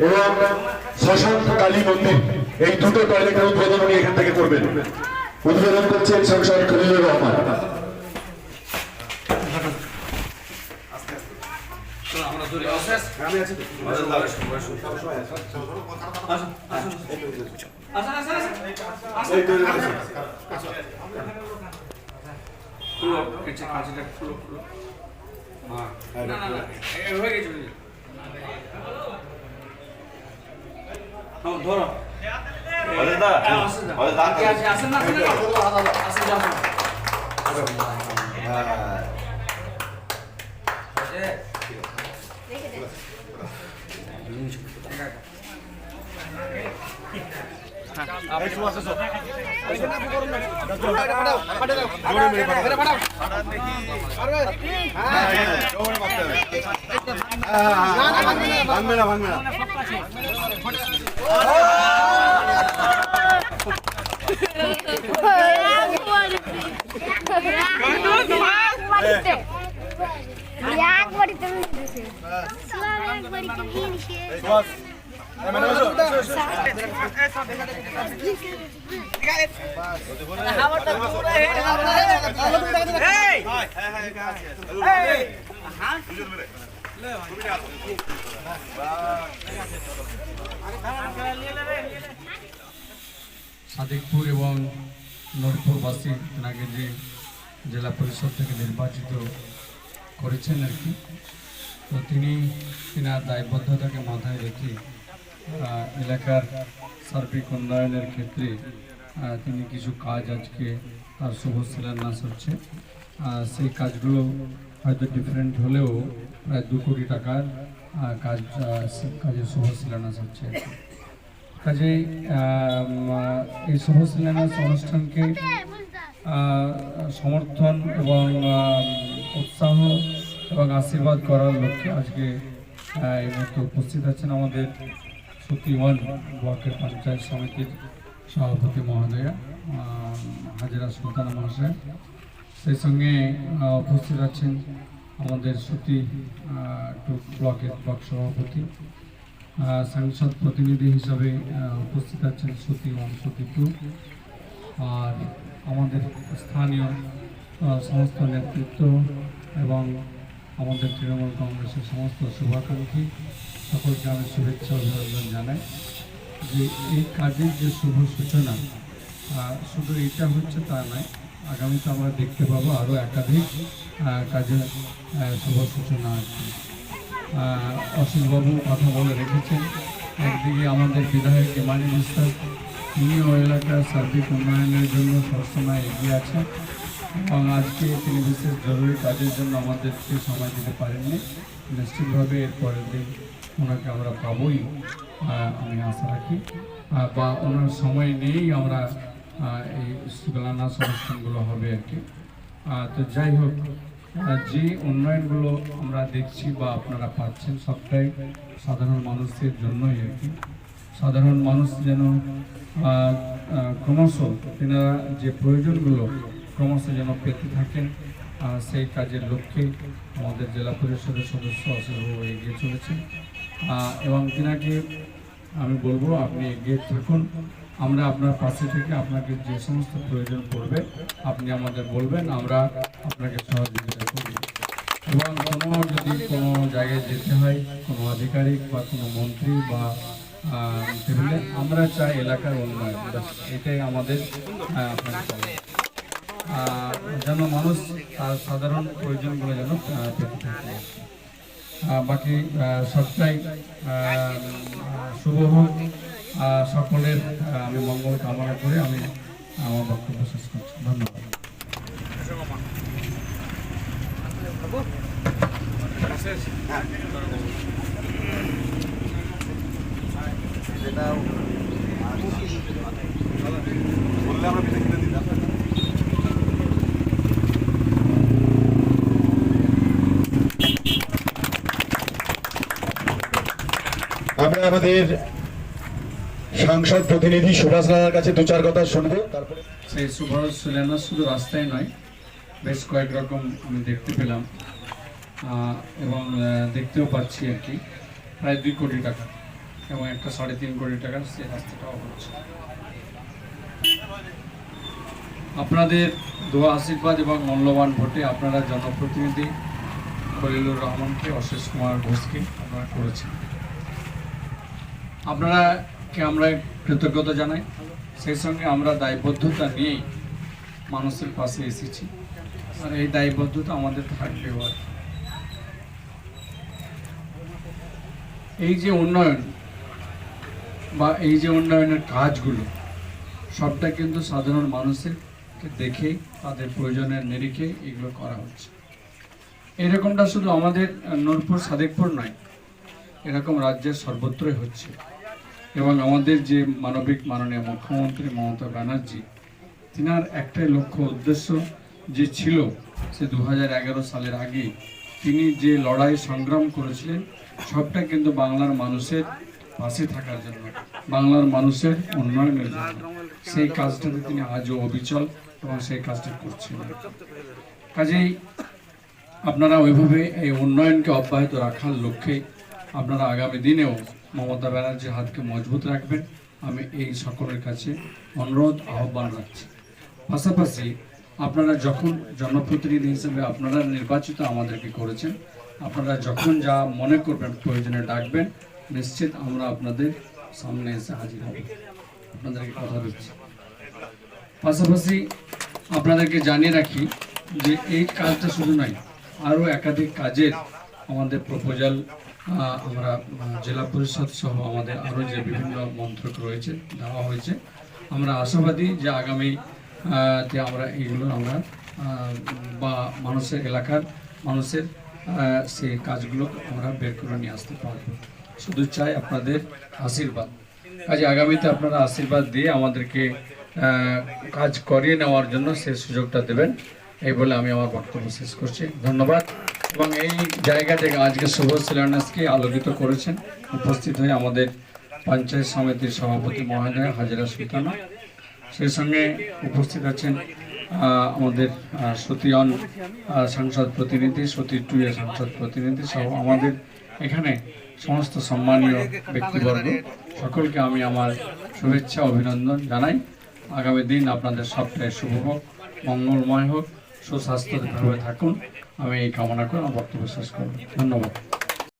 এবং শশাঙ্ক কালী মন্দির এই দুটো টয়লেটের উদ্বোধন উনি এখান থেকে করবেন উদ্বোধন করছেন সংসদ খলিলুর রহমান খুলো কাঁচিটা খুলো খুলো হ্যাঁ না না না হয়ে গেছে বুঝলি হ্যাঁ ধরো। অজয়দা অজয়দা আসেন না আসেন না আসেন ভাঙবে না ভাঙবে না। Hey! Hey! Hey! সাদিকপুর এবং নরপুরবাসী তেনাকে যে জেলা পরিষদ থেকে নির্বাচিত করেছেন আর কি। তো তিনি তিনার দায়বদ্ধতাকে মাথায় রেখে এলাকার সার্বিক উন্নয়নের ক্ষেত্রে তিনি কিছু কাজ আজকে তার শুভ শিলান্যাস হচ্ছে। সেই কাজগুলো হয়তো ডিফারেন্ট হলেও প্রায় দু কোটি টাকার কাজ কাজের শুভ শিলান্যাস হচ্ছে। কাজেই এই শুভ শিলান্যাস অনুষ্ঠানকে সমর্থন এবং উৎসাহ এবং আশীর্বাদ করার লক্ষ্যে আজকে এই মুহূর্তে উপস্থিত আছেন আমাদের সতীওয়ান ব্লকের পঞ্চায়েত সমিতির সভাপতি মহোদয়া হাজিরা সুলতানা মহাশয়। সেই সঙ্গে উপস্থিত আছেন আমাদের সতী টু ব্লকের ব্লক সভাপতি। সাংসদ প্রতিনিধি হিসাবে উপস্থিত আছেন সতী ওয়ান, সতী টু। আর আমাদের স্থানীয় সমস্ত নেতৃত্ব এবং আমাদের তৃণমূল কংগ্রেসের সমস্ত শুভাকাঙ্ক্ষী সকলকে আমি শুভেচ্ছা অভিনন্দন জানাই। যে এই কাজের যে শুভ সূচনা শুধু এটা হচ্ছে তা নয় আগামীতে আমরা দেখতে পাবো আরও একাধিক কাজের শুভ সূচনা আছে। অসীমবাবু কথা বলে রেখেছেন। একদিকে আমাদের বিধায়ক ইমানি মিস্টার, তিনিও এলাকার সার্বিক উন্নয়নের জন্য সবসময় এগিয়ে আছেন এবং আজকে তিনি বিশেষ জরুরি কাজের জন্য আমাদেরকে সময় দিতে পারেননি। নিশ্চিতভাবে এর পরের দিন ওনাকে আমরা পাবোই আমি আশা রাখি। বা ওনার সময় নিয়েই আমরা এই শিলান্যাস অনুষ্ঠানগুলো হবে আর কি। তো যাই হোক যে উন্নয়নগুলো আমরা দেখছি বা আপনারা পাচ্ছেন সবটাই সাধারণ মানুষের জন্যই আর কি। সাধারণ মানুষ যেন ক্রমশ তেনারা যে প্রয়োজনগুলো ক্রমশ যেন পেতে থাকেন সেই কাজের লক্ষ্যে আমাদের জেলা পরিষদের সদস্য অশোকবাবু এগিয়ে চলেছেন। এবং তিনাকে আমি বলব, আপনি এগিয়ে থাকুন। আমরা আপনার পাশে থেকে আপনাকে যে সমস্ত প্রয়োজন পড়বে, আপনি আমাদের বলবেন, আমরা আপনাকে সহযোগিতা করব এবং কোনো যদি কোনো জায়গায় যেতে হয়, কোনো আধিকারিক বা কোনো মন্ত্রী বা আমরা চাই এলাকার উন্নয়ন। এটাই আমাদের যেন মানুষ তার সাধারণ প্রয়োজনগুলো যেন বাকি সবটাই শুভ হোক। সকলের আমি মঙ্গল কামনা করে আমি আমার বক্তব্য শেষ করছি। ধন্যবাদ। বললে আমরা আমরা আমাদের সাংসদ প্রতিনিধি সুভাষ রানার কাছে দু চার কথা শুনব। তারপরে সেই শুভ শিলান্যাস শুধু রাস্তায় নয়, বেশ কয়েক রকম আমি দেখতে পেলাম এবং দেখতেও পাচ্ছি আর কি। প্রায় দুই কোটি টাকা এবং একটা সাড়ে তিন কোটি টাকার সেই রাস্তাটাও হচ্ছে। আপনাদের দোয়া আশীর্বাদ এবং মূল্যবান ভোটে আপনারা জনপ্রতিনিধি খলিলুর রহমানকে অশেষ কুমার ঘোষকে আপনারা করেছেন। আপনারা আমরা কৃতজ্ঞতা জানাই। সেই সঙ্গে আমরা দায়বদ্ধতা নিয়েই মানুষের পাশে এসেছি। আর এই দায়বদ্ধতা আমাদের থাকবেও আর এই যে উন্নয়ন বা এই যে উন্নয়নের কাজগুলো, সবটা কিন্তু সাধারণ মানুষের দেখে, তাদের প্রয়োজনের নিরিখে এগুলো করা হচ্ছে। এরকমটা শুধু আমাদের নূরপুর সাদেকপুর নয়, এরকম রাজ্যের সর্বত্রই হচ্ছে। এবং আমাদের যে মানবিক মাননীয় মুখ্যমন্ত্রী মমতা ব্যানার্জি, তিনার একটাই লক্ষ্য উদ্দেশ্য যে ছিল সে দু হাজার এগারো সালের আগে তিনি যে লড়াই সংগ্রাম করেছিলেন, সবটা কিন্তু বাংলার মানুষের পাশে থাকার জন্য, বাংলার মানুষের উন্নয়নের জন্য। সেই কাজটাতে তিনি আজও অবিচল এবং সেই কাজটা করছেন। কাজেই আপনারা ওইভাবে এই উন্নয়নকে অব্যাহত রাখার লক্ষ্যে আপনারা আগামী দিনেও মমতা ব্যানার্জির হাতকে মজবুত রাখবেন। আমি এই সকলের কাছে অনুরোধ, আহ্বান রাখছি। পাশাপাশি আপনারা যখন জনপ্রতিনিধি হিসেবে আপনারা নির্বাচিত আমাদেরকে করেছেন, আপনারা যখন যা মনে করবেন, প্রয়োজনে ডাকবেন, নিশ্চিত আমরা আপনাদের সামনে এসে হাজির হব। আপনাদেরকে কথা দিচ্ছি। পাশাপাশি আপনাদেরকে জানিয়ে রাখি যে এই কাজটা শুধু নয়, আরও একাধিক কাজের আমাদের প্রপোজাল আমরা জেলা পরিষদ সহ আমাদের আরও যে বিভিন্ন মন্ত্রক রয়েছে, দেওয়া হয়েছে। আমরা আশাবাদী যে আগামী তে আমরা এইগুলো আমরা বা মানুষের এলাকার মানুষের সেই কাজগুলো আমরা বের করে নিয়ে আসতে পারব। শুধু চাই আপনাদের আশীর্বাদ। কাজে আগামীতে আপনারা আশীর্বাদ দিয়ে আমাদেরকে কাজ করিয়ে নেওয়ার জন্য সে সুযোগটা দেবেন। এই বলে আমি আমার বক্তব্য শেষ করছি। ধন্যবাদ। এবং এই জায়গা থেকে আজকে শুভ শিলান্যাসকে আলোকিত করেছেন। উপস্থিত হয়ে আমাদের পঞ্চায়েত সমিতির সভাপতি মহোদয় হাজিরা সুলতানা। সেই সঙ্গে উপস্থিত আছেন আমাদের সতীয়ন সংসদ প্রতিনিধি, সতী টু এর সংসদ প্রতিনিধি সহ আমাদের এখানে সমস্ত সম্মানীয় ব্যক্তিবর্গ। সকলকে আমি আমার শুভেচ্ছা, অভিনন্দন জানাই। আগামী দিন আপনাদের সবটাই শুভ হোক, মঙ্গলময় হোক। সুস্বাস্থ্যভাবে থাকুন। আমি এই কামনা করে আমার বক্তব্য শেষ করব। ধন্যবাদ।